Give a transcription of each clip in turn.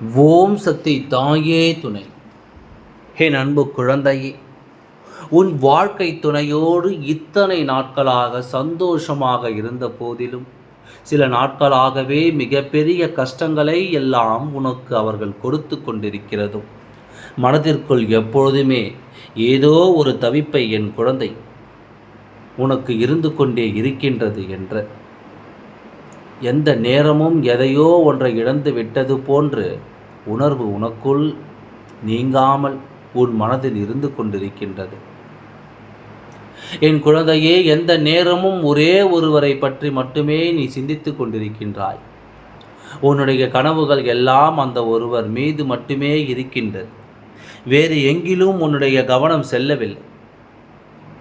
ஓம் சக்தி தாயே துணை. என் அன்பு குழந்தையே உன் வாழ்க்கை துணையோடு இத்தனை நாட்களாக சந்தோஷமாக இருந்த போதிலும் சில நாட்களாகவே மிகப்பெரிய கஷ்டங்களை எல்லாம் உனக்கு அவர்கள் கொடுத்து கொண்டிருக்கிறதும் மனதிற்குள் எப்பொழுதுமே ஏதோ ஒரு தவிப்பை என் குழந்தை உனக்கு இருந்து கொண்டே இருக்கின்றது என்ற எந்த நேரமும் எதையோ ஒன்றை இழந்து விட்டது போன்று உணர்வு உனக்குள் நீங்காமல் உன் மனதில் இருந்து கொண்டிருக்கின்றது. என் குழந்தையே எந்த நேரமும் ஒரே ஒருவரை பற்றி மட்டுமே நீ சிந்தித்து கொண்டிருக்கின்றாய். உன்னுடைய கனவுகள் எல்லாம் அந்த ஒருவர் மீது மட்டுமே இருக்கின்றது. வேறு எங்கிலும் உன்னுடைய கவனம் செல்லவில்லை.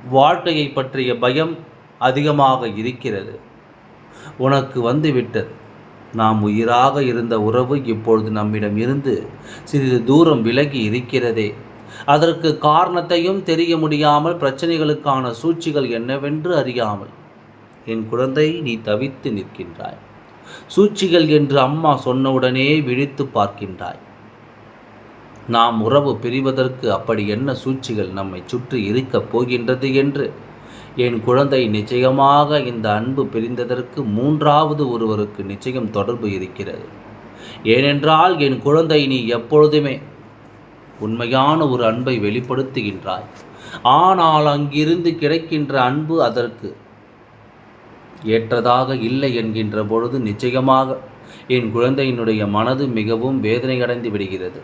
வாழ்க்கையை பற்றிய பயம் அதிகமாக இருக்கிறது. உனக்கு வந்துவிட்டது. நாம் உயிராக இருந்த உறவு இப்பொழுது நம்மிடம் இருந்து சிறிது தூரம் விலகி இருக்கிறதே. அதற்கு காரணத்தையும் தெரிய முடியாமல் பிரச்சனைகளுக்கான சூழ்ச்சிகள் என்னவென்று அறியாமல் என் குழந்தை நீ தவித்து நிற்கின்றாய். சூழ்ச்சிகள் என்று அம்மா சொன்னவுடனே விழித்து பார்க்கின்றாய். நாம் உறவு பிரிவதற்கு அப்படி என்ன சூழ்ச்சிகள் நம்மை சுற்றி இருக்கப் போகின்றது என்று என் குழந்தை நிச்சயமாக இந்த அன்பு பிரிந்ததற்கு மூன்றாவது ஒருவருக்கு நிச்சயம் தொடர்பு இருக்கிறது. ஏனென்றால் என் குழந்தை நீ எப்பொழுதுமே உண்மையான ஒரு அன்பை வெளிப்படுத்துகின்றாய். ஆனால் அங்கிருந்து கிடைக்கின்ற அன்பு அதற்கு ஏற்றதாக இல்லை என்கின்ற பொழுது நிச்சயமாக என் குழந்தையினுடைய மனது மிகவும் வேதனையடைந்து விடுகிறது.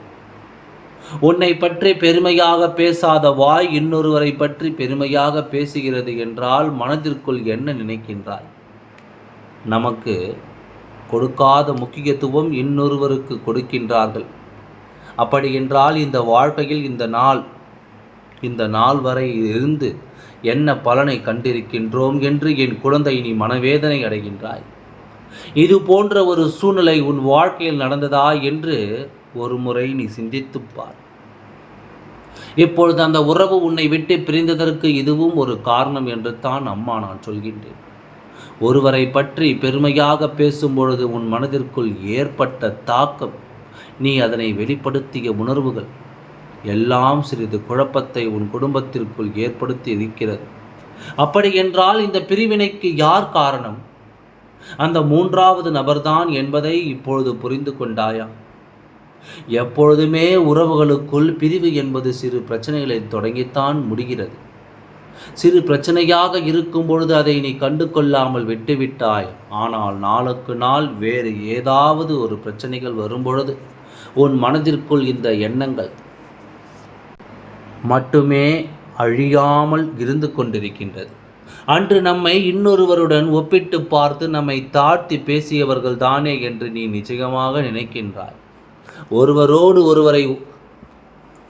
உன்னை பற்றி பெருமையாக பேசாத வாய் இன்னொருவரை பற்றி பெருமையாக பேசுகிறது என்றால் மனதிற்குள் என்ன நினைக்கின்றாய்? நமக்கு கொடுக்காத முக்கியத்துவம் இன்னொருவருக்கு கொடுக்கின்றார்கள். அப்படி என்றால் இந்த வாழ்க்கையில் இந்த நாள் இந்த நாள் வரை இருந்து என்ன பலனை கண்டிருக்கின்றோம் என்று என் குழந்தை நீ மனவேதனை அடைகின்றாய். இது போன்ற ஒரு சூழ்நிலை உன் வாழ்க்கையில் நடந்ததா என்று ஒரு முறை நீ சிந்தித்துப்பார் இப்பொழுது அந்த உறவு உன்னை விட்டு பிரிந்ததற்கு இதுவும் ஒரு காரணம் என்று தான் அம்மா நான் சொல்கின்றேன். ஒருவரை பற்றி பெருமையாக பேசும்பொழுது உன் மனதிற்குள் ஏற்பட்ட தாக்கம் நீ அதனை வெளிப்படுத்திய உணர்வுகள் எல்லாம் சிறிது குழப்பத்தை உன் குடும்பத்திற்குள் ஏற்படுத்தி இருக்கிறது. அப்படி என்றால் இந்த பிரிவினைக்கு யார் காரணம்? அந்த மூன்றாவது நபர்தான் என்பதை இப்பொழுது புரிந்து கொண்டாயா? எப்பொழுதுமே உறவுகளுக்குள் பிரிவு என்பது சிறு பிரச்சனைகளை தொடங்கித்தான் முடிகிறது. சிறு பிரச்சனையாக இருக்கும் பொழுது அதை நீ கண்டு கொள்ளாமல் விட்டுவிட்டாய். ஆனால் நாளுக்கு நாள் வேறு ஏதாவது ஒரு பிரச்சனைகள் வரும்பொழுது உன் மனதிற்குள் இந்த எண்ணங்கள் மட்டுமே அழியாமல் இருந்து கொண்டிருக்கின்றது. அன்று நம்மை இன்னொருவருடன் ஒப்பிட்டு பார்த்து நம்மை தாழ்த்தி பேசியவர்கள் தானே என்று நீ நிச்சயமாக நினைக்கின்றாய். ஒருவரோடு ஒருவரை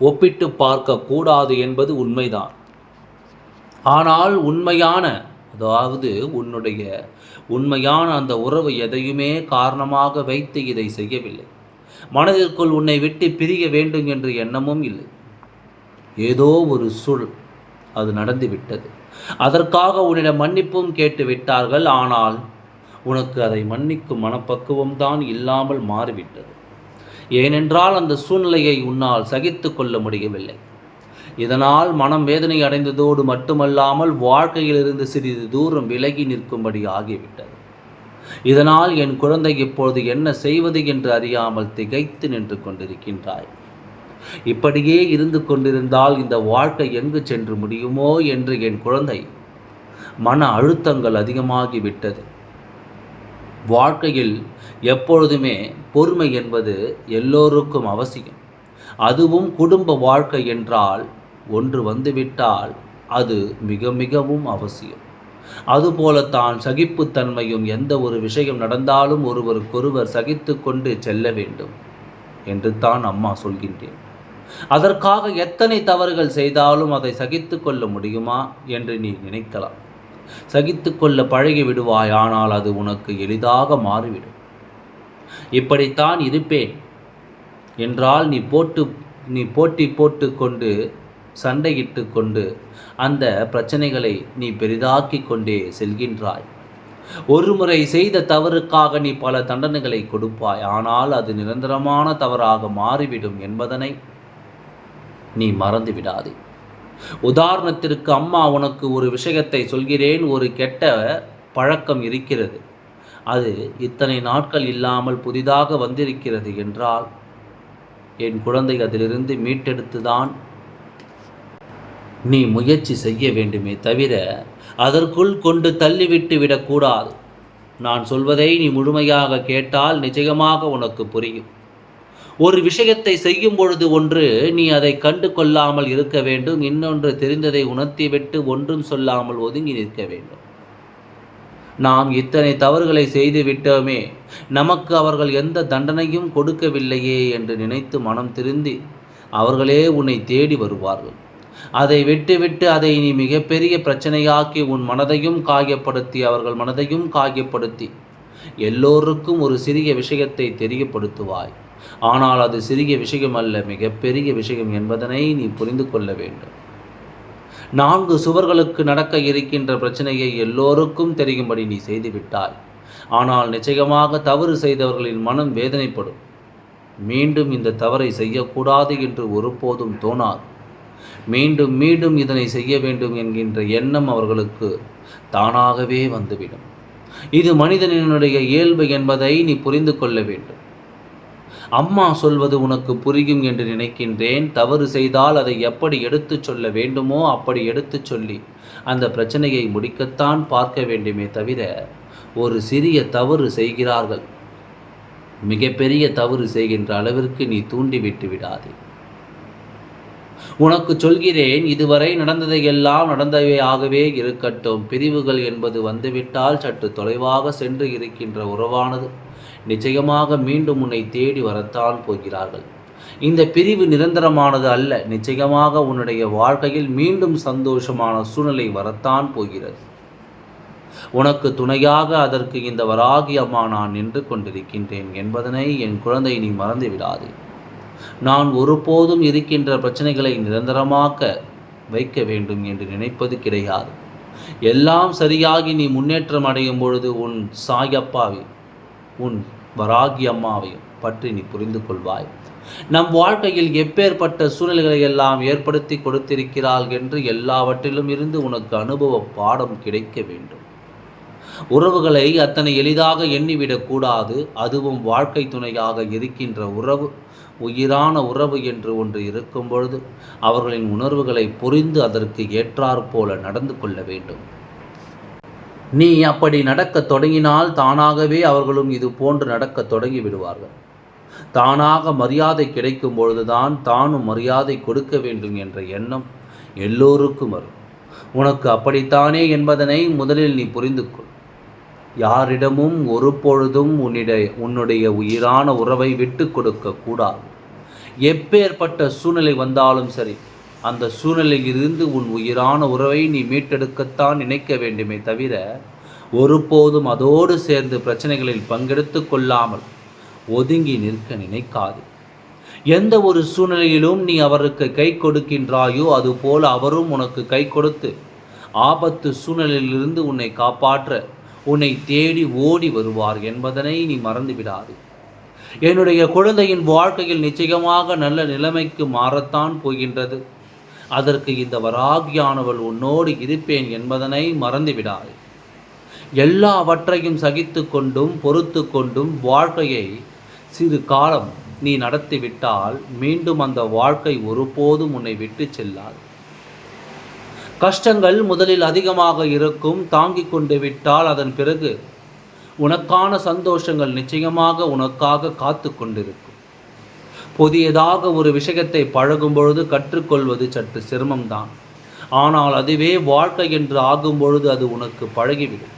ஒப்பிட்டு பார்க்கக்கூடாது என்பது உண்மைதான். ஆனால் உண்மையான அதாவது உன்னுடைய உண்மையான அந்த உறவு எதையுமே காரணமாக வைத்து இதை செய்யவில்லை. மனதிற்குள் உன்னை விட்டு பிரிய வேண்டும் என்ற எண்ணமும் இல்லை. ஏதோ ஒரு சுழ் அது நடந்துவிட்டது அதற்காக உன்னிடம் மன்னிப்பும் கேட்டு விட்டார்கள். ஆனால் உனக்கு அதை மன்னிக்கும் மனப்பக்குவம்தான் இல்லாமல் மாறிவிட்டது. ஏனென்றால் அந்த சூழ்நிலையை உன்னால் சகித்து கொள்ள முடியவில்லை. இதனால் மனம் வேதனை அடைந்ததோடு மட்டுமல்லாமல் வாழ்க்கையிலிருந்து சிறிது தூரம் விலகி நிற்கும்படி ஆகிவிட்டது. இதனால் என் குழந்தை இப்பொழுது என்ன செய்வது என்று அறியாமல் திகைத்து நின்று கொண்டிருக்கின்றாய். இப்படியே இருந்து கொண்டிருந்தால் இந்த வாழ்க்கை எங்கு சென்று முடியுமோ என்று என் குழந்தை மன அழுத்தங்கள் அதிகமாகிவிட்டது. வாழ்க்கையில் எப்பொழுதுமே பொறுமை என்பது எல்லோருக்கும் அவசியம். அதுவும் குடும்ப வாழ்க்கை என்றால் ஒன்று வந்துவிட்டால் அது மிக மிகவும் அவசியம். அதுபோலத்தான் சகிப்புத்தன்மையும் எந்த ஒரு விஷயம் நடந்தாலும் ஒருவருக்கொருவர் சகித்து கொண்டு செல்ல வேண்டும் என்று தான் அம்மா சொல்கின்றேன். அதற்காக எத்தனை தவறுகள் செய்தாலும் அதை சகித்து கொள்ள முடியுமா என்று நீ நினைக்கலாம். சகித்து கொள்ள பழகி விடுவாய் ஆனால் அது உனக்கு எளிதாக மாறிவிடும். இப்படித்தான் இருப்பேன். என்றால் நீ போட்டு நீ போட்டி போட்டு கொண்டு சண்டையிட்டு கொண்டு அந்த பிரச்சனைகளை நீ பெரிதாக்கி கொண்டே செல்கின்றாய். ஒருமுறை செய்த தவறுக்காக நீ பல தண்டனைகளை கொடுப்பாய் ஆனால் அது நிரந்தரமான தவறாக மாறிவிடும் என்பதனை நீ மறந்து விடாதே உதாரணத்திற்கு அம்மா உனக்கு ஒரு விஷயத்தை சொல்கிறேன். ஒரு கெட்ட பழக்கம் இருக்கிறது. அது இத்தனை நாட்கள் இல்லாமல் புதிதாக வந்திருக்கிறது என்றால் என் குழந்தை அதிலிருந்து மீட்டெடுத்துதான் நீ முயற்சி செய்ய வேண்டுமே தவிர அதற்குள் கொண்டு தள்ளிவிட்டு விடக்கூடாது. நான் சொல்வதை நீ முழுமையாக கேட்டால் நிச்சயமாக உனக்கு புரியும். ஒரு விஷயத்தை செய்யும் பொழுது ஒன்று நீ அதை கண்டு கொள்ளாமல் இருக்க வேண்டும். இன்னொன்று தெரிந்ததை உணர்த்திவிட்டு ஒன்றும் சொல்லாமல் ஒதுங்கி நிற்க வேண்டும். நாம் இத்தனை தவறுகளை செய்து விட்டோமே நமக்கு அவர்கள் எந்த தண்டனையும் கொடுக்கவில்லையே என்று நினைத்து மனம் திருந்தி அவர்களே உன்னை தேடி வருவார்கள். அதை விட்டுவிட்டு அதை நீ மிகப்பெரிய பிரச்சனையாக்கி உன் மனதையும் காயப்படுத்தி அவர்கள் மனதையும் காயப்படுத்தி எல்லோருக்கும் ஒரு சிறிய விஷயத்தை தெரியப்படுத்துவாய். ஆனால் அது சிறிய விஷயம் அல்ல மிகப்பெரிய விஷயம் என்பதனை நீ புரிந்து கொள்ள வேண்டும். நான்கு சுவர்களுக்கு நடக்க இருக்கின்ற பிரச்சனையை எல்லோருக்கும் தெரியும்படி நீ செய்துவிட்டாய். ஆனால் நிச்சயமாக தவறு செய்தவர்களின் மனம் வேதனைப்படும். மீண்டும் இந்த தவறை செய்யக்கூடாது என்று ஒருபோதும் தோணாது. மீண்டும் மீண்டும் இதனை செய்ய வேண்டும் என்கின்ற எண்ணம் அவர்களுக்கு தானாகவே வந்துவிடும். இது மனிதனினுடைய இயல்பு என்பதை நீ புரிந்து கொள்ள வேண்டும். அம்மா சொல்வது உனக்கு புரியும் என்று நினைக்கின்றேன். தவறு செய்தால் அதை எப்படி எடுத்துச் சொல்ல வேண்டுமோ அப்படி எடுத்துச் சொல்லி அந்த பிரச்சனையை முடிக்கத்தான் பார்க்க வேண்டுமே தவிர ஒரு சிறிய தவறு செய்கிறார்கள். மிகப்பெரிய தவறு செய்கின்ற அளவிற்கு நீ தூண்டிவிட்டு விடாதே. உனக்கு சொல்கிறேன் இதுவரை நடந்ததையெல்லாம் நடந்தவை ஆகவே இருக்கட்டும். பிரிவுகள் என்பது வந்துவிட்டால் சற்று தொலைவாக சென்று இருக்கின்ற உறவானது. நிச்சயமாக மீண்டும் உன்னை தேடி வரத்தான் போகிறார்கள். இந்த பிரிவு நிரந்தரமானது அல்ல. நிச்சயமாக உன்னுடைய வாழ்க்கையில் மீண்டும் சந்தோஷமான சூழ்நிலை வரத்தான் போகிறது. உனக்கு துணையாக அதற்கு இந்த வராகியம்மா நான் நின்று கொண்டிருக்கின்றேன் என்பதனை என் குழந்தை நீ மறந்து விடாதே நான் ஒருபோதும் இருக்கின்ற பிரச்சனைகளை நிரந்தரமாக்க வைக்க வேண்டும் என்று நினைப்பது கிடையாது. எல்லாம் சரியாகி நீ முன்னேற்றம் அடையும் பொழுது உன் சாயப்பாவை உன் வராகி அம்மாவையும் பற்றி நீ புரிந்து கொள்வாய். நம் வாழ்க்கையில் எப்பேற்பட்ட சூழ்நிலைகளை எல்லாம் ஏற்படுத்தி கொடுத்திருக்கிறாள் என்று எல்லாவற்றிலும் இருந்து உனக்கு அனுபவ பாடம் கிடைக்க வேண்டும். உறவுகளை அத்தனை எளிதாக எண்ணிவிடக்கூடாது அதுவும் வாழ்க்கை துணையாக இருக்கின்ற உறவு உயிரான உறவு என்று ஒன்று இருக்கும் பொழுது அவர்களின் உணர்வுகளை புரிந்து அதற்கு ஏற்றாற்போல நடந்து கொள்ள வேண்டும். நீ அப்படி நடக்கத் தொடங்கினால் தானாகவே அவர்களும் இது போன்று நடக்கத் தொடங்கி விடுவார்கள். தானாக மரியாதை கிடைக்கும் பொழுதுதான் தானும் மரியாதை கொடுக்க வேண்டும் என்ற எண்ணம் எல்லோருக்கும் வரும். உனக்கு அப்படித்தானே என்பதனை முதலில் நீ புரிந்து கொள். யாரிடமும் ஒரு பொழுதும் உன்னிடைய உன்னுடைய உயிரான உறவை விட்டு கொடுக்க கூடாது. எப்பேற்பட்ட சூழ்நிலை வந்தாலும் சரி அந்த சூழ்நிலையிலிருந்து உன் உயிரான உறவை நீ மீட்டெடுக்கத்தான் நினைக்க வேண்டுமே தவிர ஒருபோதும் அதோடு சேர்ந்து பிரச்சனைகளில் பங்கெடுத்து கொள்ளாமல் ஒதுங்கி நிற்க நினைக்காது. எந்த ஒரு சூழ்நிலையிலும் நீ அவருக்கு கை கொடுக்கின்றாயோ அதுபோல அவரும் உனக்கு கை கொடுத்து ஆபத்து சூழ்நிலையிலிருந்து உன்னை காப்பாற்ற உன்னை தேடி ஓடி வருவார் என்பதனை நீ மறந்து விடாது என்னுடைய குழந்தையின் வாழ்க்கையில் நிச்சயமாக நல்ல நிலைமைக்கு மாறத்தான் போகின்றது. அதற்கு இந்த வராகியானவள் உன்னோடு இருப்பேன் என்பதனை மறந்துவிடாது. எல்லாவற்றையும் சகித்து கொண்டும் பொறுத்து கொண்டும் வாழ்க்கையை சிறு காலம் நீ நடத்திவிட்டால் மீண்டும் அந்த வாழ்க்கை ஒருபோதும் உன்னை விட்டு செல்லாது. கஷ்டங்கள் முதலில் அதிகமாக இருக்கும் தாங்கிக் கொண்டு விட்டால் அதன் பிறகு உனக்கான சந்தோஷங்கள் நிச்சயமாக உனக்காக காத்து கொண்டிருக்கும். புதியதாக ஒரு விஷயத்தை பழகும் பொழுது கற்றுக்கொள்வது சற்று சிரமம்தான். ஆனால் அதுவே வாழ்க்கை என்று ஆகும் பொழுது அது உனக்கு பழகிவிடும்.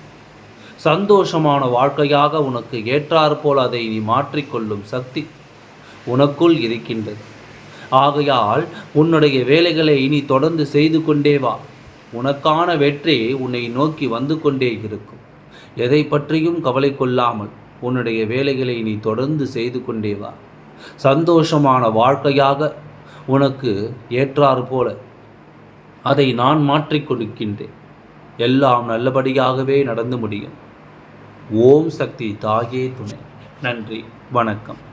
சந்தோஷமான வாழ்க்கையாக உனக்கு ஏற்றாற்போல் அதை நீ மாற்றிக்கொள்ளும் சக்தி உனக்குள் இருக்கின்றது. ஆகையால் உன்னுடைய வேலைகளை இனி தொடர்ந்து செய்து கொண்டே வா. உனக்கான வெற்றி உன்னை நோக்கி வந்து கொண்டே இருக்கும். எதை பற்றியும் கவலை கொள்ளாமல் உன்னுடைய வேலைகளை நீ தொடர்ந்து செய்து கொண்டே வா. சந்தோஷமான வாழ்க்கையாக உனக்கு ஏற்றாறு போல அதை நான் மாற்றிக் கொடுக்கின்றேன். எல்லாம் நல்லபடியாகவே நடந்து முடியும். ஓம் சக்தி தாயே துணை. நன்றி. வணக்கம்.